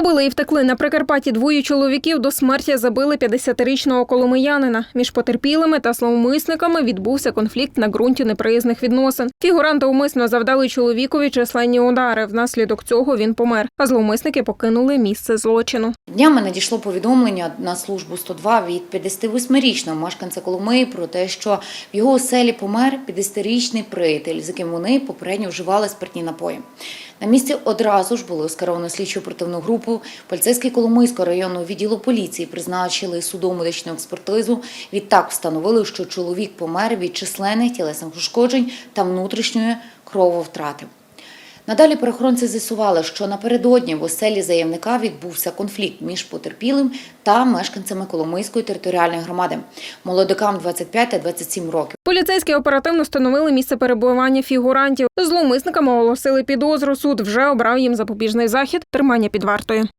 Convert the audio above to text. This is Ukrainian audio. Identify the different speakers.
Speaker 1: Побили і втекли на Прикарпатті двоє чоловіків до смерті забили 50-річного коломиянина. Між потерпілими та зловмисниками відбувся конфлікт на ґрунті неприязних відносин. Фігуранти умисно завдали чоловікові численні удари. Внаслідок цього він помер. А зловмисники покинули місце злочину.
Speaker 2: Днями надійшло повідомлення на службу 102 від 58-річного мешканця Коломиї про те, що в його оселі помер 50-річний приятель, з яким вони попередньо вживали спиртні напої. На місці одразу ж було скеровано слідчу оперативну групу. Поліцейський Коломийського районного відділу поліції призначили судово-медичну експертизу. Відтак встановили, що чоловік помер від численних тілесних ушкоджень та внутрішньої крововтрати. Надалі правоохоронці з'ясували, що напередодні в оселі заявника відбувся конфлікт між потерпілим та мешканцями Коломийської територіальної громади. Молодикам 25 та 27 років.
Speaker 1: Поліцейські оперативно встановили місце перебування фігурантів. Зловмисникам оголосили підозру. Суд вже обрав їм запобіжний захід тримання під вартою.